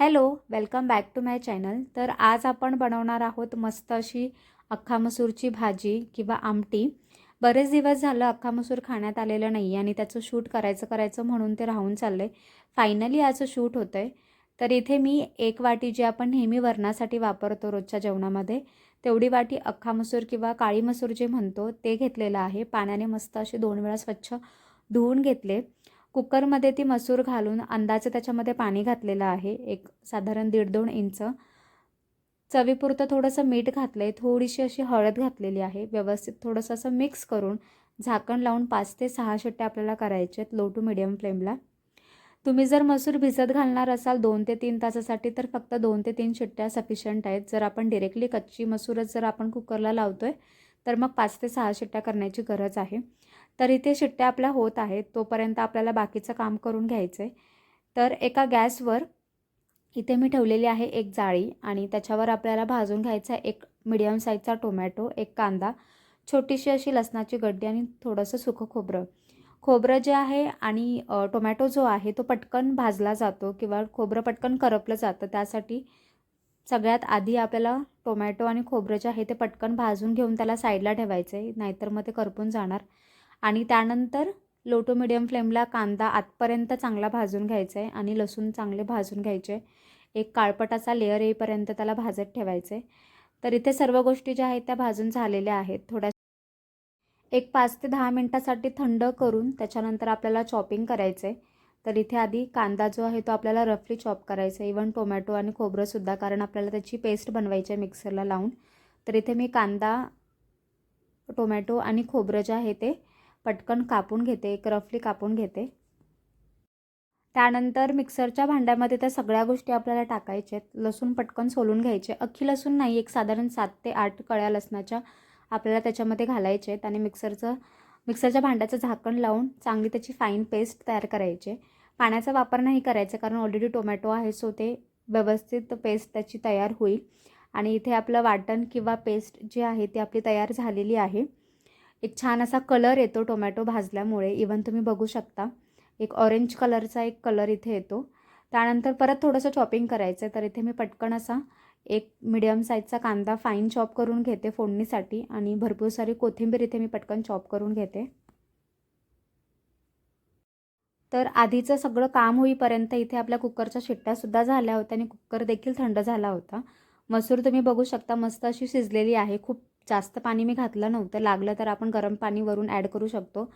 Hello welcome back to my channel. तर आज आपण बनवणार आहोत मस्त अशी अख्खा मसूरची भाजी किंवा आमटी. बरेच दिवस झालं अख्खा मसूर खाण्यात आलेलं नाही आणि त्याचं शूट करायचं करायचं म्हणून ते राहून चाललं आहे फायनली याचं शूट होतं आहे तर इथे मी एक वाटी जी आपण नेहमी वरणासाठी वापरतो रोजच्या जेवणामध्ये तेवढी वाटी अख्खा मसूर किंवा काळी मसूर जे म्हणतो ते घेतलेलं आहे. पाण्याने मस्त असे दोन वेळा स्वच्छ धुवून घेतले. कुकरमध्ये ती मसूर घालून अंदाजे त्याच्यामध्ये पाणी घातलेलं आहे. एक साधारण दीड दोन इंच. चवीपुरतं थोडंसं मीठ घातलं आहे थोडीशी अशी हळद घातलेली आहे. व्यवस्थित थोडंसं असं मिक्स करून झाकण लावून पाच ते सहा शिट्ट्या आपल्याला करायचे आहेत लो टू मिडियम फ्लेमला तुम्ही जर मसूर भिजत घालणार असाल दोन ते तीन तासासाठी तर फक्त दोन ते तीन शिट्ट्या सफिशियंट आहेत. जर आपण डिरेक्टली कच्ची मसूरच जर आपण कुकरला लावतो आहे तर मग पाच ते सहा शिट्ट्या करण्याची गरज आहे. तर इथे शिट्ट्या आपल्या होत आहेत तोपर्यंत आपल्याला बाकीचं काम करून घ्यायचं आहे तर एका गॅसवर इथे मी ठेवलेली आहे एक जाळी आणि त्याच्यावर आपल्याला भाजून घ्यायचा एक मिडियम साईजचा टोमॅटो एक कांदा छोटीशी अशी लसणाची गड्डी आणि थोडंसं सुकं खोबरं. खोबरं जे आहे आणि टोमॅटो जो आहे तो पटकन भाजला जातो किंवा खोबरं पटकन करपलं जातं. त्यासाठी सगळ्यात आधी आपल्याला टोमॅटो आणि खोबरं जे आहे ते पटकन भाजून घेऊन त्याला साईडला ठेवायचं आहे नाहीतर मग ते करपून जाणार. आणि त्यानंतर लो टू मिडियम फ्लेमला कांदा आतपर्यंत चांगला भाजून घ्यायचा आहे आणि लसूण चांगले भाजून घ्यायचे एक काळपटाचा लेअर येईपर्यंत त्याला भाजत ठेवायचं आहे तर इथे सर्व गोष्टी ज्या आहेत त्या भाजून झालेल्या आहेत. थोड्या एक पाच ते दहा मिनटासाठी थंड करून त्याच्यानंतर आपल्याला चॉपिंग करायचं आहे तर इथे आधी कांदा जो आहे तो आपल्याला रफली चॉप करायचा आहे इवन टोमॅटो आणि खोबरंसुद्धा कारण आपल्याला त्याची पेस्ट बनवायची आहे मिक्सरला लावून. तर इथे मी कांदा टोमॅटो आणि खोबरं जे आहे ते पटकन कापून घेते एक रफली कापून घेते. त्यानंतर मिक्सरच्या भांड्यामध्ये त्या सगळ्या गोष्टी आपल्याला टाकायच्या आहेत. लसूण पटकन सोलून घ्यायचे. अख्खी लसूण नाही एक साधारण सात ते आठ कळ्या लसणाच्या आपल्याला त्याच्यामध्ये घालायचे आहेत आणि मिक्सरचं मिक्सरच्या भांड्याचं झाकण लावून चांगली त्याची फाईन पेस्ट तयार करायची. पाण्याचा वापर नाही करायचा कारण ऑलरेडी टोमॅटो आहे सो ते व्यवस्थित पेस्ट त्याची तयार होईल. आणि इथे आपलं वाटण किंवा पेस्ट जी आहे ती आपली तयार झालेली आहे. एक छान असा कलर येतो टोमॅटो भाजल्यामुळे. इवन तुम्ही बघू शकता एक ऑरेंज कलरचा एक कलर इथे येतो. त्यानंतर परत थोडंसं चॉपिंग करायचं आहे तर इथे मी पटकन असा एक मिडियम साईजचा कांदा फाईन चॉप करून घेते फोडणीसाठी आणि भरपूर सारी कोथिंबीर इथे मी पटकन चॉप करून घेते. तर आधीचं सगळं काम होईपर्यंत इथे आपल्या कुकरच्या शिट्ट्यासुद्धा झाल्या होत्या आणि कुकर देखील थंड झाला होता. मसूर तुम्ही बघू शकता मस्त अशी शिजलेली आहे. खूप जास्त पाणी मी घातलं नव्हतं. लागलं तर आपण गरम पाणी वरून ॲड करू शकतो.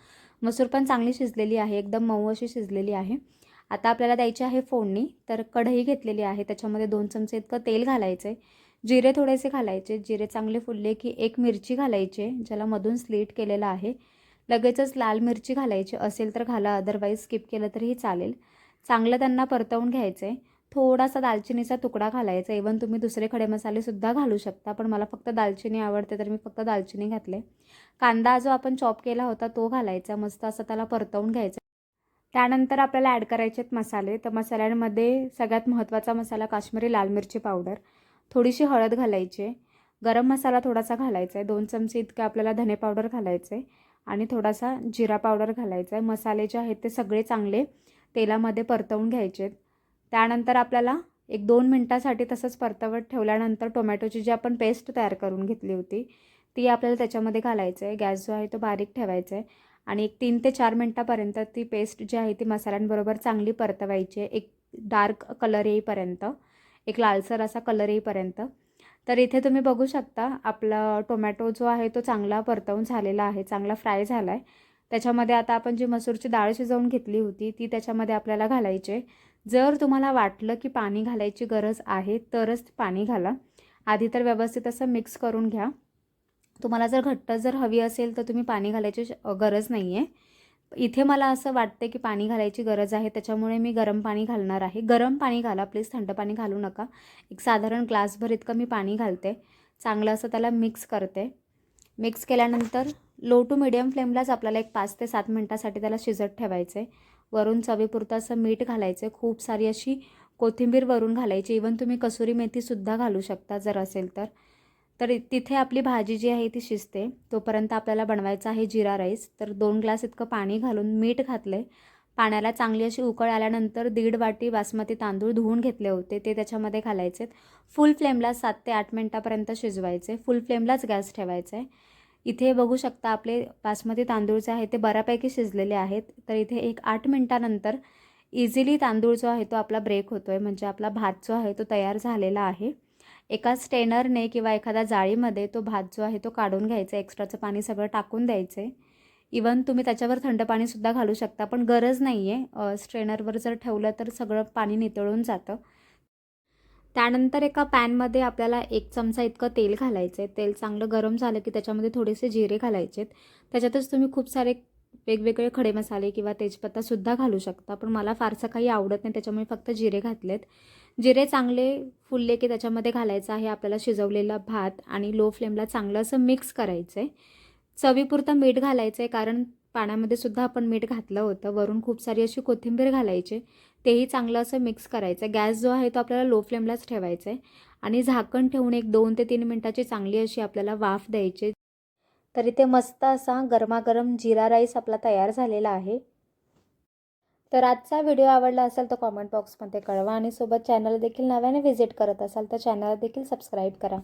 मसूर पण चांगली शिजलेली आहे. एकदम मऊ अशी शिजलेली आहे. आता आपल्याला द्यायची आहे फोडणी. तर कढई घेतलेली आहे. त्याच्यामध्ये दोन चमचे इतकं तेल घालायचं आहे जिरे थोडेसे घालायचे. जिरे चांगले फुलले की एक मिरची घालायचे ज्याला मधून स्लीट केलेलं आहे. लगेचच लाल मिरची घालायची. असेल तर घाला. अदरवाईज स्किप केलं तरीही चालेल. चांगलं त्यांना परतवून घ्यायचं आहे थोडासा दालचिनीचा तुकडा घालायचा. इवन तुम्ही दुसरे खडे मसालेसुद्धा घालू शकता पण मला फक्त दालचिनी आवडते तर मी फक्त दालचिनी घातले. कांदा जो आपण चॉप केला होता तो घालायचा मस्त असं त्याला परतवून घ्यायचा. त्यानंतर आपल्याला ॲड करायचे आहेत मसाले. तर मसाल्यांमध्ये सगळ्यात महत्त्वाचा मसाला काश्मीरी लाल मिरची पावडर. थोडीशी हळद घालायची. गरम मसाला थोडासा घालायचा आहे दोन चमचे इतके आपल्याला धने पावडर घालायचं आहे आणि थोडासा जिरा पावडर घालायचा आहे मसाले जे आहेत ते सगळे चांगले तेलामध्ये परतवून घ्यायचे आहेत त्यानंतर आपल्याला एक दोन मिनटासाठी तसंच परतवत ठेवल्यानंतर टोमॅटोची जी आपण पेस्ट तयार करून घेतली होती ती आपल्याला त्याच्यामध्ये घालायचं आहे. गॅस जो आहे तो बारीक ठेवायचा आहे आणि एक तीन ते चार मिनटापर्यंत ती पेस्ट जी आहे ती मसाल्यांबरोबर चांगली परतवायची आहे. एक डार्क कलर येईपर्यंत एक लालसर असा कलर येईपर्यंत. तर इथे तुम्ही बघू शकता आपला टोमॅटो जो आहे तो चांगला परतवून झालेला आहे चांगला फ्राय झाला आहे त्याच्यामध्ये आता आपण जी मसूरची डाळ शिजवून घेतली होती ती त्याच्यामध्ये आपल्याला घालायची जर तुम्हाला वाटलं की पाणी घालायची गरज आहे तरच पाणी घाला. आधी तर व्यवस्थित असं मिक्स करून घ्या. तुम्हाला जर घट्ट जर हवी असेल तर तुम्ही पाणी घालायची गरज नाही आहे इथे मला असं वाटतं की पाणी घालायची गरज आहे त्याच्यामुळे मी गरम पाणी घालणार आहे. गरम पाणी घाला प्लीज थंड पाणी घालू नका. एक साधारण ग्लासभर इतकं मी पाणी घालते. चांगलं असं त्याला मिक्स करते. मिक्स केल्यानंतर लो टू मिडियम फ्लेमलाच आपल्याला एक पाच ते सात मिनटासाठी त्याला शिजत ठेवायचं आहे वरून चवीपुरतं असं मीठ घालायचं आहे. खूप सारी अशी कोथिंबीर वरून घालायची. इवन तुम्ही कसुरी मेथीसुद्धा घालू शकता जर असेल तर. तर तिथे आपली भाजी जी आहे ती शिजते. तोपर्यंत आपल्याला बनवायचं आहे जिरा राईस. तर दोन ग्लास इतकं पाणी घालून मीठ घातलं आहे पाण्याला चांगली अशी उकळ आल्यानंतर दीड वाटी बासमती तांदूळ धुवून घेतले होते. ते त्याच्यामध्ये घालायचे फुल फ्लेमला सात ते आठ मिनटापर्यंत शिजवायचे. फुल फ्लेमलाच गॅस ठेवायचा आहे इथे बघू शकता आपले बासमती तांदूळ जे आहे ते बऱ्यापैकी शिजलेले आहेत. तर इथे एक आठ मिनटानंतर इझिली तांदूळ जो आहे तो आपला ब्रेक होतो आहे म्हणजे आपला भात जो आहे तो तयार झालेला आहे. एका स्टेनरने किंवा एखाद्या जाळीमध्ये तो भात जो आहे तो काढून घ्यायचा. एक्स्ट्राचं पाणी सगळं टाकून द्यायचं. आहे इवन तुम्ही त्याच्यावर थंड पाणीसुद्धा घालू शकता. पण गरज नाही आहे स्ट्रेनरवर जर ठेवलं तर सगळं पाणी नितळून जातं. त्यानंतर एका पॅनमध्ये आपल्याला एक चमचा इतकं तेल घालायचं आहे तेल चांगलं गरम झालं की त्याच्यामध्ये थोडेसे जिरे घालायचे त्याच्यातच तुम्ही खूप सारे वेगवेगळे खडे मसाले किंवा तेजपत्तासुद्धा घालू शकता. पण मला फारसं काही आवडत नाही त्याच्यामुळे फक्त जिरे घातलेत. जिरे चांगले फुलले की त्याच्यामध्ये घालायचं आहे आपल्याला शिजवलेला भात आणि लो फ्लेमला चांगलं असं मिक्स करायचं आहे चवीपुरतं मीठ घालायचं आहे कारण पाण्यामध्ये सुद्धा आपण मीठ घातलं होतं. वरून खूप सारी अशी कोथिंबीर घालायची. तेही चांगलं असं मिक्स करायचं. गॅस जो आहे तो आपल्याला लो फ्लेमलाच ठेवायचा आहे आणि झाकण ठेवून एक दोन ते तीन मिनटाची चांगली अशी आपल्याला वाफ द्यायची. तर इथे मस्त असा गरमागरम जिरा राईस आपला तयार झालेला आहे. तर आजचा व्हिडिओ आवडला असेल तर कॉमेंट बॉक्समध्ये कळवा. आणि सोबत चॅनल देखील नव्याने व्हिजिट करत असाल तर चॅनल देखील सबस्क्राईब करा.